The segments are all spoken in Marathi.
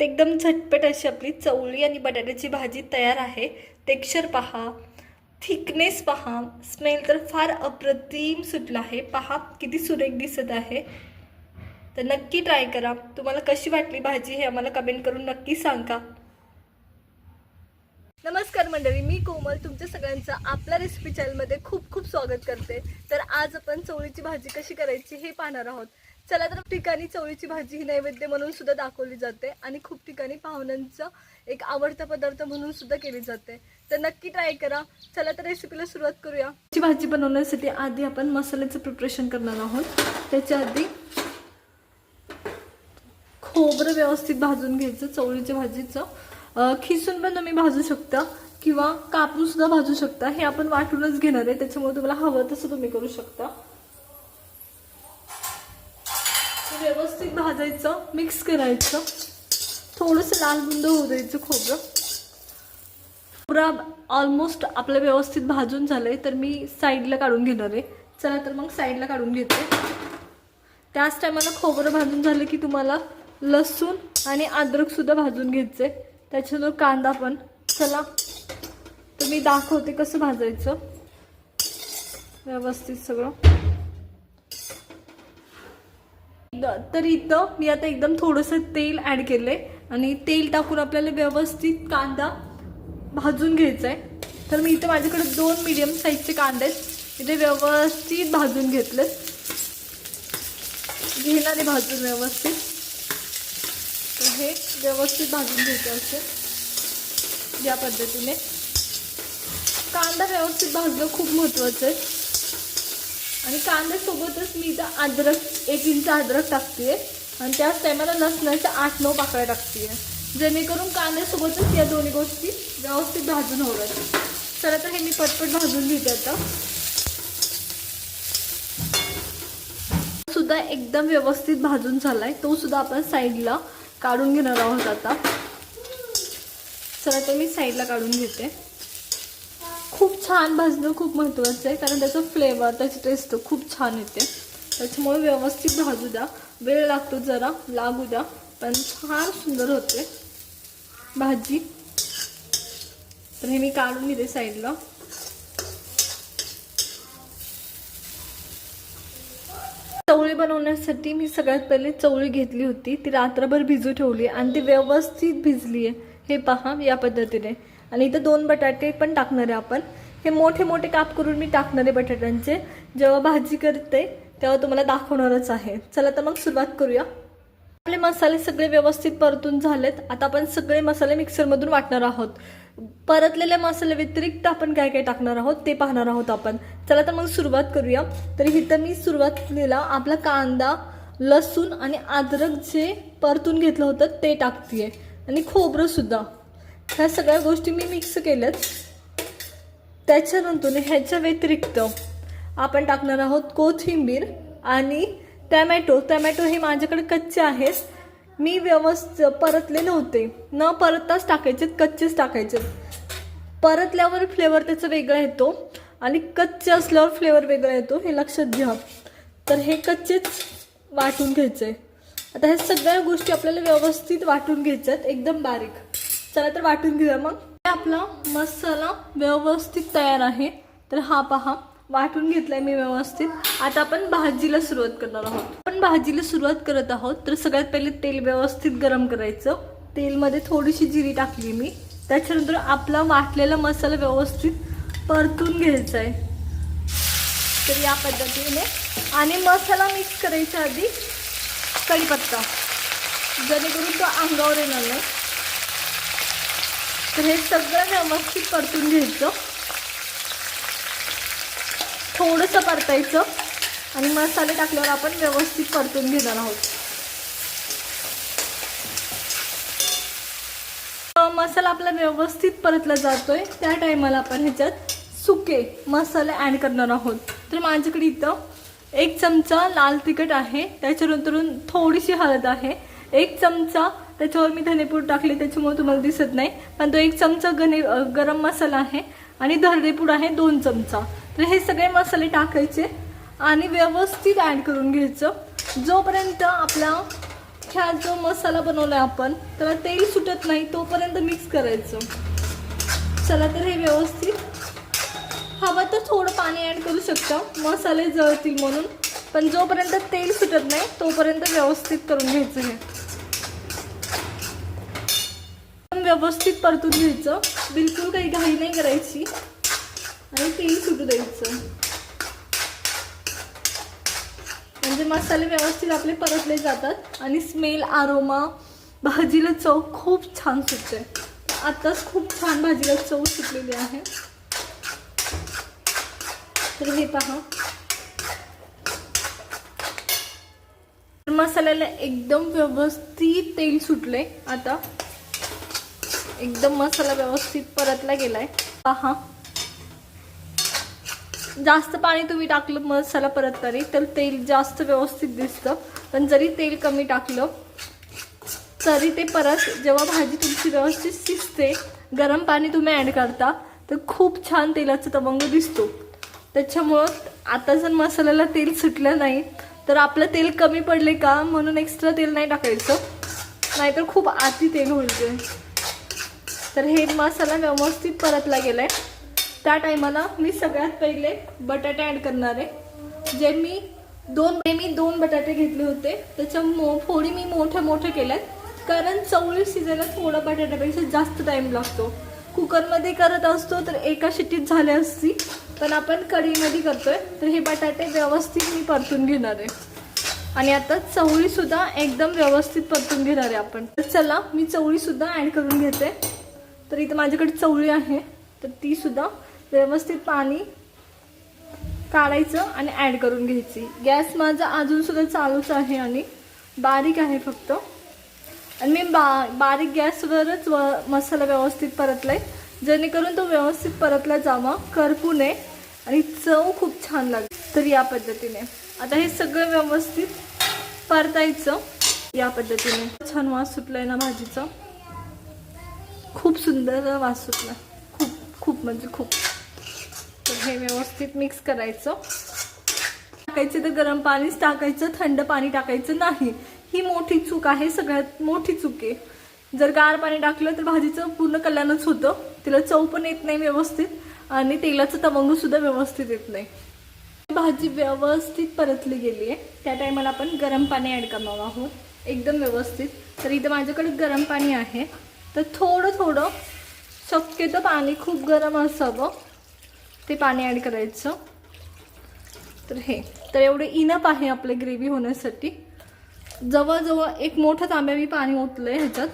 एकदम झटपट अशी आपली चवळी आणि बटाट्याची भाजी तयार आहे. टेक्स्चर पहा. थिकनेस पहा. स्मेल तर फार अप्रतिम सुटला आहे. पहा किती सुरेख दिसत आहे. तर नक्की ट्राय करा. तुम्हाला कशी वाटली भाजी हे आम्हाला कमेंट करून नक्की सांगा. नमस्कार मंडळी मी कोमल. तुमच्या सगळ्यांचं आपल्या रेसिपी चॅनलमध्ये खूप खूप स्वागत करते. तर आज आपण चवळीची भाजी कशी करायची हे पाहणार आहोत. चला तर ठिकाणी चवळीची भाजी ही नैवेद्य म्हणून सुद्धा दाखवली जाते आणि खूप ठिकाणी पाहुण्यांचं एक आवडता पदार्थ म्हणून सुद्धा केली जाते. तर नक्की ट्राय करा. चला तर रेसिपीला सुरुवात करूया. ची भाजी बनवण्यासाठी आधी आपण मसाल्याचं प्रिपरेशन करणार आहोत. त्याच्या आधी खोबरं व्यवस्थित भाजून घ्यायचं चवळीच्या भाजीचं. खिसून पण तुम्ही भाजू शकता किंवा कापून सुद्धा भाजू शकता. हे आपण वाटूनच घेणार आहे त्याच्यामुळे तुम्हाला हवं तसं तुम्ही करू शकता ते व्यवस्थित भाजायचं मिक्स करायचं. थोडंसं लाल बुंद होऊ द्यायचं खोबरं. पुरा ऑलमोस्ट आपलं व्यवस्थित भाजून झालंय तर मी साईडला काढून घेणार आहे. चला तर मग साईडला काढून घेते. त्याच टायमाला खोबरं भाजून झालं की तुम्हाला लसूण आणि अद्रकसुद्धा भाजून घ्यायचे त्याच्यानंतर कांदा पण. चला तर मी दाखवते कसं भाजायचं. व्यवस्थित सगळं. तर इथं मी आता एकदम थोडंसं तेल ॲड केले आणि तेल टाकून आपल्याला व्यवस्थित कांदा भाजून घ्यायचा आहे तर मी इथं माझ्याकडे दोन मिडियम साईजचे कांदे आहेत. इथे व्यवस्थित भाजून घेतले घेणारे भाजून व्यवस्थित. तर हे व्यवस्थित भाजून घ्यायचं असते या पद्धतीने. कांदा व्यवस्थित भाजणं खूप महत्त्वाचं आहे. आणि कांद्यासोबतच मी इथं अद्रक एक इंच अद्रक टाकते आणि त्याच टायमाला लसणाच्या आठ नऊ पाकळ्या टाकते जेणेकरून कांद्यासोबतच या दोन्ही गोष्टी व्यवस्थित भाजून होतात. तर आता हे मी पटपट भाजून घेते आता. सुद्धा एकदम व्यवस्थित भाजून झालाय. तो सुद्धा आपण साईडला काढून घेणार आहोत आता. चला तर मी साईडला काढून घेते. खूप छान भाजणं खूप महत्त्वाचं आहे कारण त्याचं फ्लेवर त्याची टेस्ट खूप छान येते. त्याच्यामुळे व्यवस्थित भाजू द्या. वेळ लागतो जरा लागू द्या. पण छान सुंदर होते. भाजी. तर हे मी काढून घेते साईडला चवळी बनवण्यासाठी मी सगळ्यात पहिले चवळी घेतली होती. ती रात्रभर भिजू ठेवली आणि ती व्यवस्थित भिजली आहे हे पहा या पद्धतीने. आणि इथं दोन बटाटे पण टाकणार आहे आपण. हे मोठे मोठे काप करून मी टाकणार आहे बटाट्यांचे. जेव्हा भाजी करते तेव्हा तुम्हाला दाखवणारच आहे. चला तर मग सुरुवात करूया. आपले मसाले सगळे व्यवस्थित परतून झालेत. आता आपण सगळे मसाले मिक्सरमधून वाटणार आहोत. परतलेल्या मसाले व्यतिरिक्त आपण काय काय टाकणार आहोत ते पाहणार आहोत आपण. चला तर मग सुरुवात करूया. तर इथं मी सुरुवातीला आपला कांदा लसूण आणि अद्रक जे परतून घेतलं होतं ते टाकतीये. आणि खोबरंसुद्धा ह्या सगळ्या गोष्टी मी मिक्स केल्यात. त्याच्यानंतर ह्याच्या व्यतिरिक्त आपण टाकणार आहोत कोथिंबीर आणि टॅमॅटो. टॅमॅटो हे माझ्याकडे कच्चे आहेत. मी व्यवस्थित परतले नव्हते न परतताच टाकायचे कच्चेच टाकायचे. परतल्यावर फ्लेवर त्याचा वेगळा येतो आणि कच्चे असल्यावर फ्लेवर वेगळा येतो हे लक्षात घ्या. तर हे कच्चेच वाटून घ्यायचे आता ह्या सगळ्या गोष्टी आपल्याला व्यवस्थित वाटून घ्यायच्या आहेत एकदम बारीक. चला तर वाटून घेऊया मग. आपला मसाला व्यवस्थित तयार आहे. तर हा पहा वाटून घेतलाय मी व्यवस्थित. आता आपण भाजीला सुरुवात करणार आहोत. आपण भाजीला सुरुवात करत आहोत तर सगळ्यात पहिले तेल व्यवस्थित गरम करायचं. तेलमध्ये थोडीशी जिरी टाकली मी. त्याच्यानंतर आपला वाटलेला मसाला व्यवस्थित परतून घ्यायचा आहे तर या पद्धतीने. आणि मसाला मिक्स करायच्या आधी कढीपत्ता. जेणेकरून तो अंगावर येणार नाही. तर हे सगळं व्यवस्थित परतून घ्यायचं. थोडंसं परतायचं आणि मसाले टाकल्यावर आपण व्यवस्थित परतून घेणार आहोत. मसाला आपला व्यवस्थित परतला जातोय. त्या टायमाला आपण ह्याच्यात सुके मसाले ॲड करणार आहोत. तर माझ्याकडे इथं एक चमचा लाल तिखट आहे. त्याच्यानंतरून थोडीशी हळद आहे. एक चमचा त्याच्यावर मी धनेपूड टाकले त्याच्यामुळे तुम्हाला दिसत नाही. पण तो एक चमचा गणे गरम मसाला आहे आणि धर्देपूड आहे दोन चमचा. तर हे सगळे मसाले टाकायचे आणि व्यवस्थित ॲड करून घ्यायचं. जोपर्यंत आपला ह्या जो मसाला बनवलाय आपण त्याला तेल सुटत नाही तोपर्यंत मिक्स करायचं. चला तर हे व्यवस्थित. हवं तर थोडं पाणी ॲड करू शकता. मसाले जळतील म्हणून. पण जोपर्यंत तेल सुटत नाही तोपर्यंत व्यवस्थित करून घ्यायचं हे पण व्यवस्थित परतून घ्यायचं. बिलकुल काही घाई नाही करायची. आणि तेल सुटू द्यायचं. म्हणजे मसाले व्यवस्थित आपले परतले जातात. आणि स्मेल आरोमा भाजीला चव खूप छान सुटते. आत्ताच खूप छान भाजीला चव सुटलेली आहे. तर हे पहा. मसाल्याला एकदम व्यवस्थित तेल सुटले आता. एकदम मसाला व्यवस्थित परतला गेलाय. पहा. जास्त पाणी तुम्ही टाकलं मसाला परत तरी तर तेल जास्त व्यवस्थित दिसतं. पण जरी तेल कमी टाकलं तरी ते परत जेव्हा भाजी तुमची व्यवस्थित शिजते गरम पाणी तुम्ही ॲड करता तर खूप छान तेलाचा तवंग दिसतो. त्याच्यामुळं आता जर मसाल्याला तेल सुटलं नाही तर आपलं तेल कमी पडले का? म्हणून एक्स्ट्रा तेल नाही टाकायचं. नाहीतर खूप आती तेल होईल ते. तर हे मसाला व्यवस्थित परतला गेलाय. त्या टायमाला मी सगळ्यात पहिले बटाटे ॲड करणार आहे. जे मी दोन मी दोन बटाटे घेतले होते त्याच्या मो फोडी मी मोठ्या मोठ्या केल्यात. कारण चवळी शिजायला थोडा बटाट्यापेक्षा जास्त टाईम लागतो. कुकरमध्ये करत असतो तर एका शिट्टीत झाले असती. पण आपण कढीमध्ये करतोय तर हे बटाटे व्यवस्थित मी परतून घेणार आहे. आणि आता चवळीसुद्धा एकदम व्यवस्थित परतून घेणार आहे आपण. तर चला मी चवळीसुद्धा ॲड करून घेते. तर इथं माझ्याकडे चवळी आहे. तर ती सुद्धा व्यवस्थित पाणी काढायचं आणि ॲड करून घ्यायची. गॅस माझा अजून सुद्धा चालूच आहे आणि बारीक आहे फक्त. आणि मी बा बारीक गॅसवरच व मसाला व्यवस्थित परतला आहे जेणेकरून तो व्यवस्थित परतला जावा. करपू नये. आणि चव खूप छान लागेल. तर या पद्धतीने. आता हे सगळं व्यवस्थित परतायचं. या पद्धतीने. छान वास सुटलाय ना भाजीचा. खूप सुंदर वास सुटला खूप खूप म्हणजे खूप. तर हे व्यवस्थित मिक्स करायचं. टाकायचं तर गरम पाणीच टाकायचं थंड पाणी टाकायचं नाही. ही मोठी चूक आहे सगळ्यात मोठी चूक आहे. जर गार पाणी टाकलं तर भाजीचं पूर्ण कल्याणच होतं. तिला चव पण येत नाही व्यवस्थित आणि तेलाचं तवंगसुद्धा व्यवस्थित येत नाही. भाजी व्यवस्थित परतली गेली आहे. त्या टायमाला आपण गरम पाणी ॲड करणार आहोत. एकदम व्यवस्थित. तर इथं माझ्याकडे गरम पाणी आहे. तर थोडं थोडं शक्यतो पाणी खूप गरम असावं. ते पाणी ॲड करायचं. तर हे तर एवढे इनप आहे आपले ग्रेव्ही होण्यासाठी. जवळजवळ एक मोठं तांब्या मी पाणी ओतलं आहे ह्याच्यात.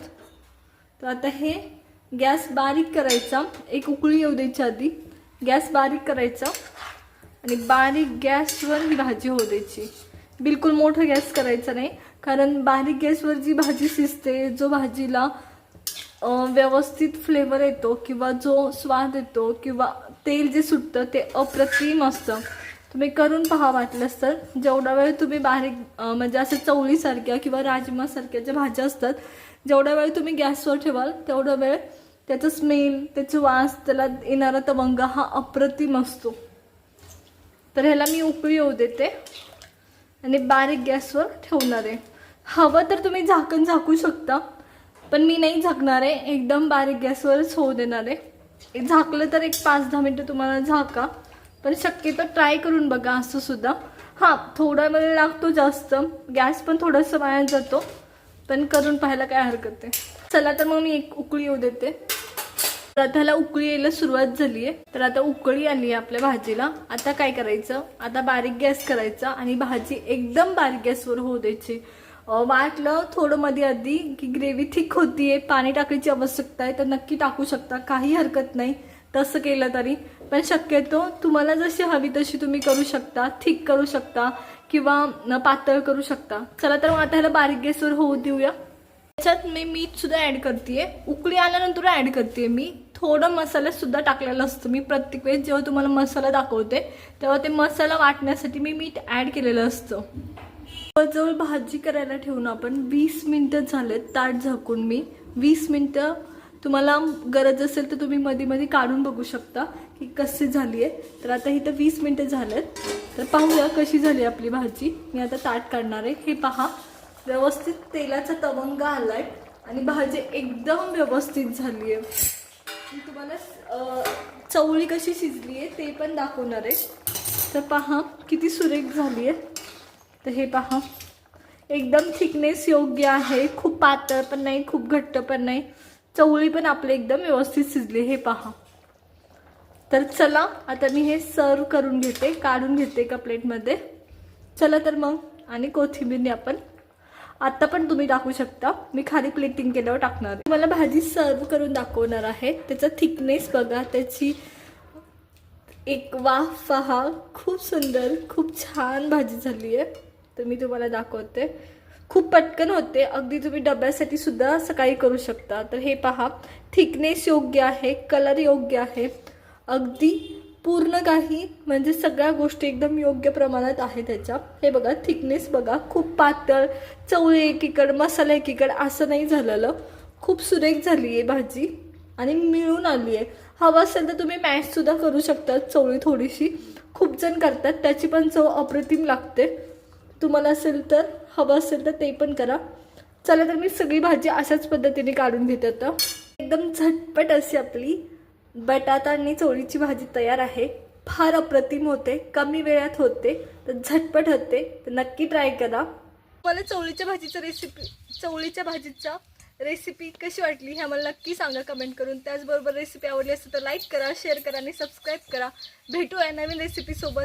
तर आता हे गॅस बारीक करायचा. एक उकळी येऊ द्यायची आधी. गॅस बारीक करायचा. आणि बारीक गॅसवर ही भाजी होऊ द्यायची. बिलकुल मोठं गॅस करायचा नाही. कारण बारीक गॅसवर जी भाजी शिजते जो भाजीला व्यवस्थित फ्लेवर येतो किंवा जो स्वाद येतो किंवा तेल जे सुटतं ते अप्रतिम असतं. तुम्ही करून पहा वाटलंच तर. जेवढा वेळ तुम्ही बारीक म्हणजे असं चवळीसारख्या किंवा राजमासारख्या ज्या भाज्या असतात जेवढा वेळ तुम्ही गॅसवर ठेवाल तेवढा वेळ त्याचं स्मेल त्याचं वास त्याला येणारा तवंग हा अप्रतिम असतो. तर ह्याला मी उकळी येऊ देते आणि बारीक गॅसवर ठेवणार आहे. हवं तर तुम्ही झाकण झाकू शकता. पण मी नाही झाकणार आहे. एकदम बारीक गॅसवरच होऊ देणार आहे. झाकलं तर एक पाच दहा मिनटं तुम्हाला झाका. पण शक्यतो ट्राय करून बघा असं सुद्धा. हां थोडा वेळ लागतो जास्त. गॅस पण थोडंसं वाया जातो. पण करून पाहायला काय हरकत आहे चला तर मग मी एक उकळी येऊ देते. तर आता ह्याला उकळी यायला सुरुवात झाली आहे. तर आता उकळी आली आहे आपल्या भाजीला. आता काय करायचं? आता बारीक गॅस करायचा आणि भाजी एकदम बारीक गॅसवर होऊ द्यायची. वाटलं थोडं मध्ये आधी की ग्रेव्ही थिक होतीये पाणी टाकायची आवश्यकता आहे तर नक्की टाकू शकता काही हरकत नाही तसं केलं तरी. पण शक्यतो तुम्हाला जशी हवी तशी तुम्ही करू शकता थिक करू शकता किंवा पातळ करू शकता. चला तर मग आता ह्याला बारीक गॅसवर होऊ देऊया. त्याच्यात मी मीठ सुद्धा ऍड करते उकळी आल्यानंतर ऍड करते मी. थोडं मसाला सुद्धा टाकलेलं असतं मी प्रत्येक वेळेस. जेव्हा तुम्हाला मसाला दाखवते तेव्हा ते मसाला वाटण्यासाठी मी मीठ ऍड केलेलं असतं. जवळ भाजी करायला ठेवून आपण वीस मिनटं झालेत ताट झाकून मी. वीस मिनटं तुम्हाला गरज असेल तर तुम्ही मध्ये मध्ये काढून बघू शकता की कशी झाली आहे. तर आता इथं वीस मिनटं झालेत. तर पाहूया कशी झाली आपली भाजी. मी आता ताट काढणार आहे. हे पहा व्यवस्थित तेलाचा तवंग आलाय आणि भाजी एकदम व्यवस्थित झाली आहे. मी तुम्हाला चवळी कशी शिजली आहे ते पण दाखवणार आहे. तर पहा किती सुरेख झाली आहे. तर हे पहा. एकदम थिकनेस योग्य आहे. खूप पातळ पण नाही खूप घट्ट पण नाही. चवळी पण आपले एकदम व्यवस्थित शिजली. हे पहा. तर चला आता मी हे सर्व करून घेते काढून घेते एका प्लेटमध्ये. चला तर मग आणि कोथिंबीरने आपण आत्ता पण तुम्ही टाकू शकता. मी खाली प्लेटिंग केल्यावर टाकणार आहे. मला भाजी सर्व करून दाखवणार आहे. त्याचा थिकनेस बघा. त्याची एक वाफ पहा. खूप सुंदर खूप छान भाजी झाली आहे. तर मी तुम्हाला दाखवते. खूप पटकन होते. अगदी तुम्ही डब्यासाठी सुद्धा सकाळी करू शकता. तर हे पहा. थिकनेस योग्य आहे. कलर योग्य आहे. अगदी पूर्ण काही म्हणजे सगळ्या गोष्टी एकदम योग्य प्रमाणात आहे त्याच्या. हे बघा थिकनेस बघा. खूप पातळ चवळी एकीकड मसाला एकीकड असं नाही झालेलं. खूप सुरेख झाली आहे भाजी. आणि मिळून आली आहे. हवं असेल तर तुम्ही मॅशसुद्धा करू शकता चवळी थोडीशी. खूप जण करतात. त्याची पण चव अप्रतिम लागते. तुम्हाला असेल तर हवं असेल तर ते पण करा. चला तर मी सगळी भाजी अशाच पद्धतीने काढून घेते आता एकदम झटपट अशी आपली बटाटा आणि चवळीची भाजी तयार आहे. फार अप्रतिम होते कमी वेळात होते तर झटपट होते तर नक्की ट्राय करा. मला चवळीच्या भाजीचं रेसिपी चवळीच्या भाजीचा रेसिपी कशी वाटली हे आम्हाला नक्की सांगा कमेंट करून. त्याचबरोबर रेसिपी आवडली असेल तर लाईक करा शेअर करा आणि सबस्क्राईब करा. भेटूया नवीन रेसिपीसोबत